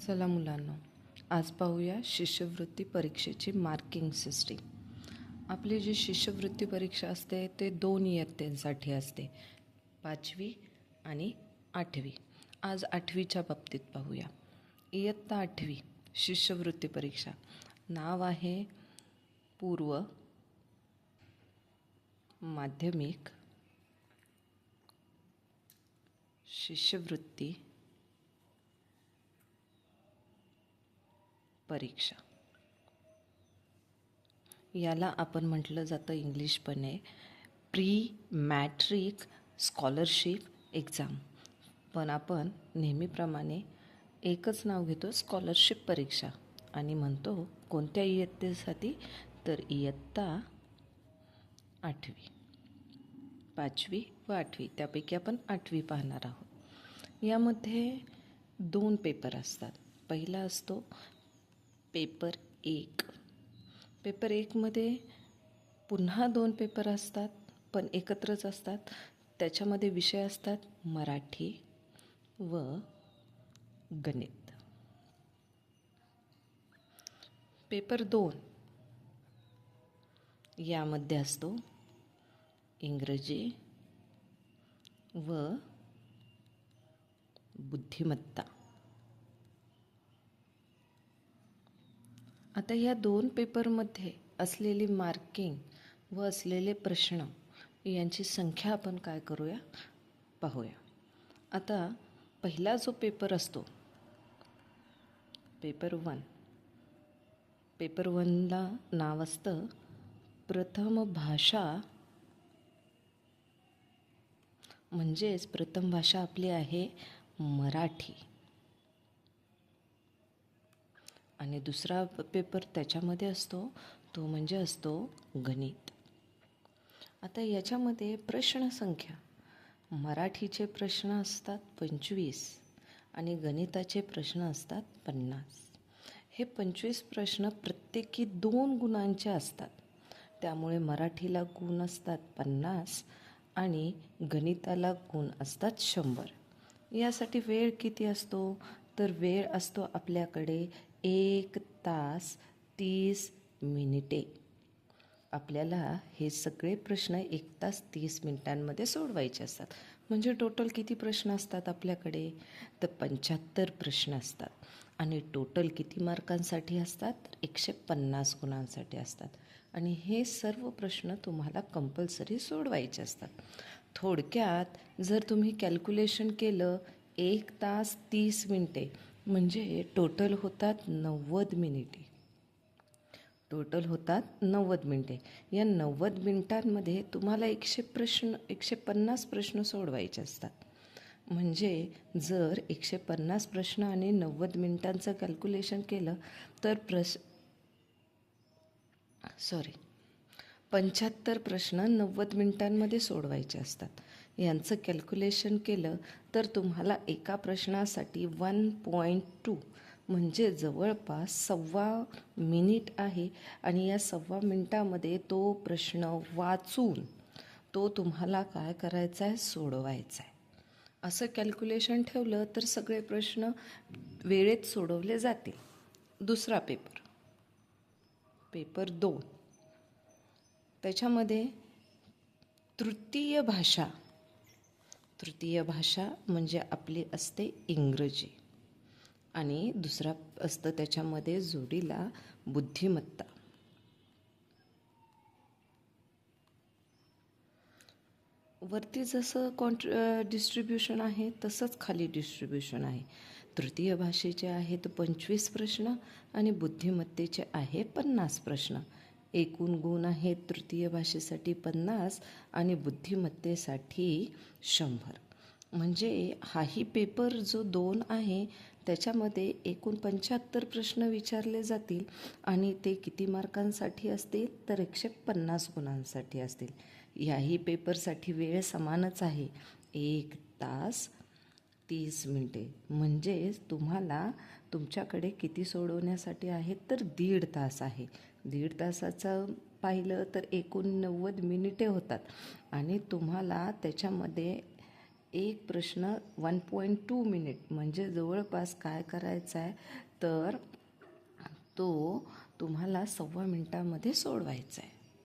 चला मुलांनो आज पाहूया शिष्यवृत्ती परीक्षेची मार्किंग सिस्टीम आपली जी शिष्यवृत्ती परीक्षा असते ते दोन इयत्तेंसाठी असते. पाचवी आणि आठवी. आज आठवीच्या बाबतीत पाहूया. इयत्ता आठवी शिष्यवृत्ती परीक्षा. नाव आहे पूर्व माध्यमिक शिष्यवृत्ती परीक्षा. याला आपण म्हटलं जातं इंग्लिशपणे प्री मॅट्रिक स्कॉलरशिप एक्झाम पण आपण नेहमीप्रमाणे एकच नाव घेतो स्कॉलरशिप परीक्षा. आणि म्हणतो कोणत्या इयत्तेसाठी? तर इयत्ता आठवी. पाचवी व आठवी. त्यापैकी आपण आठवी पाहणार आहोत. यामध्ये दोन पेपर असतात. पहिला असतो पेपर एक. पेपर एकमध्ये पुन्हा दोन पेपर असतात पण एकत्रच असतात. त्याच्यामध्ये विषय असतात मराठी व गणित. पेपर दोन यामध्ये असतो इंग्रजी व बुद्धिमत्ता. आता या दोन पेपरमध्ये असलेली मार्किंग व असलेले प्रश्न यांची संख्या आपण काय करूया? पाहूया. आता पहिला जो पेपर असतो पेपर वन पेपर वनला नाव असतं प्रथम भाषा. म्हणजेच प्रथम भाषा आपली आहे मराठी. आणि दुसरा पेपर त्याच्यामध्ये असतो तो म्हणजे असतो गणित. आता याच्यामध्ये प्रश्नसंख्या मराठीचे प्रश्न असतात पंचवीस आणि गणिताचे प्रश्न असतात पन्नास. हे पंचवीस प्रश्न प्रत्येकी दोन गुणांचे असतात. त्यामुळे मराठीला गुण असतात पन्नास आणि गणिताला गुण असतात शंभर. यासाठी वेळ किती असतो? तर वेळ असतो आपल्याकडे एक तास तीस मिनिटे. आपल्याला हे सगळे प्रश्न एक तास तीस मिनिटांमध्ये सोडवायचे असतात. म्हणजे टोटल किती प्रश्न असतात आपल्याकडे? तर पंच्याहत्तर प्रश्न असतात. आणि टोटल किती मार्कांसाठी असतात? तर एकशे पन्नास गुणांसाठी असतात. आणि हे सर्व प्रश्न तुम्हाला कंपल्सरी सोडवायचे असतात. थोडक्यात जर तुम्ही कॅल्क्युलेशन केलं एक तास तीस मिनटे. म्हणजे टोटल होतात नव्वद मिनिटे. टोटल होतात नव्वद मिनिटे. या नव्वद मिनिटांमध्ये तुम्हाला एकशे प्रश्न एकशे पन्नास प्रश्न सोडवायचे असतात. म्हणजे जर एकशे पन्नास प्रश्न आणि नव्वद मिनिटांचं कॅल्क्युलेशन केलं तर प्रश सॉरी पंच्याहत्तर प्रश्न नव्वद मिनिटांमध्ये सोडवायचे असतात. यांचं कॅल्क्युलेशन केलं तर तुम्हाला एका प्रश्नासाठी वन पॉईंट टू म्हणजे जवळपास सव्वा मिनिट आहे. आणि या सव्वा मिनिटामध्ये तो प्रश्न वाचून तो तुम्हाला काय करायचा आहे सोडवायचा आहे असं कॅल्क्युलेशन ठेवलं तर सगळे प्रश्न वेळेत सोडवले जातील. दुसरा पेपर पेपर दोन. त्याच्यामध्ये तृतीय भाषा तृतीय भाषा म्हणजे आपली असते इंग्रजी. आणि दुसरा असतं त्याच्यामध्ये जोडीला बुद्धिमत्ता. वरती जसं कॉन्ट्र डिस्ट्रीब्युशन आहे तसंच खाली डिस्ट्रीब्युशन आहे. तृतीय भाषेचे आहेत पंचवीस प्रश्न आणि बुद्धिमत्तेचे आहे पन्नास प्रश्न. एकूण गुण आहेत तृतीय भाषेसाठी पन्नास आणि बुद्धिमत्तेसाठी शंभर. म्हणजे हाही पेपर जो दोन आहे त्याच्यामध्ये एकूण पंच्याहत्तर प्रश्न विचारले जातील आणि ते किती मार्कांसाठी असतील? तर एकशे पन्नास गुणांसाठी असतील. याही पेपरसाठी वेळ समानच आहे. एक तास तीस मिनटे. म्हणजेच तुम्हाला तुमच्याकडे किती सोडवण्यासाठी आहेत तर दीड तास आहे. दीड तासाचं पाहिलं तर एकूण नव्वद मिनिटे होतात. आणि तुम्हाला त्याच्यामध्ये एक प्रश्न वन पॉईंट टू मिनिट म्हणजे जवळपास काय करायचं आहे? तर तो तुम्हाला सव्वा मिनटामध्ये सोडवायचा आहे.